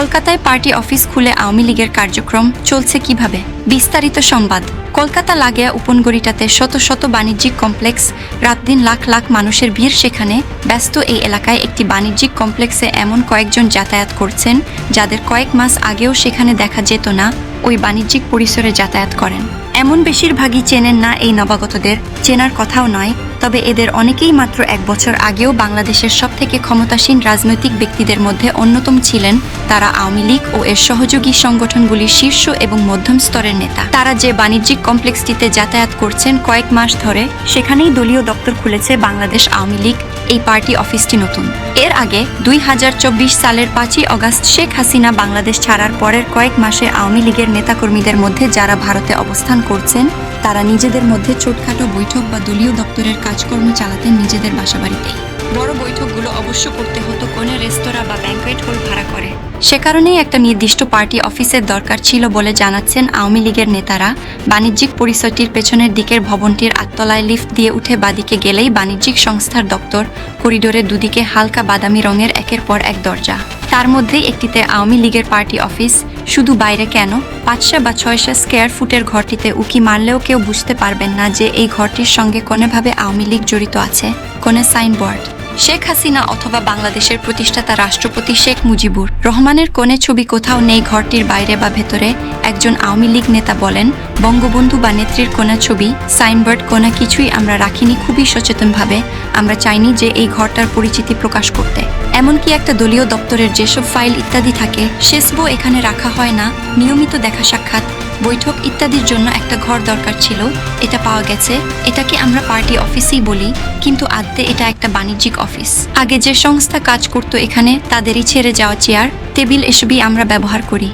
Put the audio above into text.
কলকাতায় party office খুলে আওয়ামী লীগের কার্যক্রম চলছে কীভাবে? বিস্তারিত সংবাদ। কলকাতা লাগিয়া উপনগরীটাতে শত শত বাণিজ্যিক কমপ্লেক্স, রাত দিন লাখ লাখ মানুষের ভিড় সেখানে। ব্যস্ত এই এলাকায় একটি বাণিজ্যিক কমপ্লেক্সে এমন কয়েকজন যাতায়াত করছেন, যাদের কয়েক মাস আগেও সেখানে দেখা যেত না, ওই বাণিজ্যিক পরিসরে যাতায়াত করেন। এমন বেশিরভাগই চেনেন না এই নবাগতদের, চেনার কথাও নয় তবে এদের অনেকেই মাত্র এক বছর আগেও বাংলাদেশের সব থেকে ক্ষমতাসীন রাজনৈতিক ব্যক্তিদের মধ্যে অন্যতম ছিলেন তারা আওয়ামী লীগ ও এর সহযোগী সংগঠনগুলির শীর্ষ এবং মধ্যম স্তরের নেতা। তারা যে বাণিজ্যিক কমপ্লেক্সটিতে যাতায়াত করছেন কয়েক মাস ধরে, সেখানেই দলীয় দপ্তর খুলেছে বাংলাদেশ আওয়ামী লীগ, এই পার্টি অফিসটি নতুন। এর আগে দুই হাজার চব্বিশ সালের পাঁচই অগাস্ট শেখ হাসিনা বাংলাদেশ ছাড়ার পরের কয়েক মাসে আওয়ামী লীগের নেতাকর্মীদের মধ্যে যারা ভারতে অবস্থান করছেন, তারা নিজেদের মধ্যে ছোটখাটো বৈঠক বা দলীয় দপ্তরের কাজকর্ম চালাতেন নিজেদের বাসাবাড়িতেই। বড় বৈঠকগুলো অবশ্য করতে হতো কোনো রেস্তোরাঁ বা ব্যাংকোয়েট হল ভাড়া করে। সে কারণেই একটা নির্দিষ্ট পার্টি অফিসের দরকার ছিল বলে জানাচ্ছেন আওয়ামী লীগের নেতারা। বাণিজ্যিক পরিচয়টির পেছনের দিকের ভবনটির আটতলায় লিফট দিয়ে উঠে বাদিকে গেলেই বাণিজ্যিক সংস্থার দপ্তর করিডোরের দুদিকে হালকা বাদামি রঙের একের পর এক দরজা। তার মধ্যেই একটিতে আওয়ামী লীগের পার্টি অফিস শুধু বাইরে কেন? পাঁচশো বা ছয়শো স্কোয়ার ফুটের ঘরটিতে উকি মারলেও কেউ বুঝতে পারবেন না যে এই ঘরটির সঙ্গে কোনোভাবে আওয়ামী লীগ জড়িত আছে। কোনো সাইনবোর্ড। শেখ হাসিনা অথবা বাংলাদেশের প্রতিষ্ঠাতা রাষ্ট্রপতি শেখ মুজিবুর রহমানের কোণে ছবি কোথাও নেই ঘরটির বাইরে বা ভেতরে, একজন আওয়ামী লীগ নেতা বলেন, বঙ্গবন্ধু বা নেত্রীর কোনা ছবি, সাইনবোর্ড, কোনা কিছুই আমরা রাখিনি খুবই সচেতনভাবে, আমরা চাইনি যে এই ঘরটার পরিচিতি প্রকাশ করতে। এমনকি একটা দলীয় দপ্তরের যেসব ফাইল ইত্যাদি থাকে, সেসবও এখানে রাখা হয় না, নিয়মিত দেখা সাক্ষাৎ বৈঠক ইত্যাদির জন্য একটা ঘর দরকার ছিল, এটা পাওয়া গেছে। এটাকে আমরা পার্টি অফিসেই বলি, কিন্তু আদ্যে এটা একটা বাণিজ্যিক অফিস। আগে যে সংস্থা কাজ করতো এখানে, তাদেরই ছেড়ে যাওয়া চেয়ার, টেবিল এসবই আমরা ব্যবহার করি।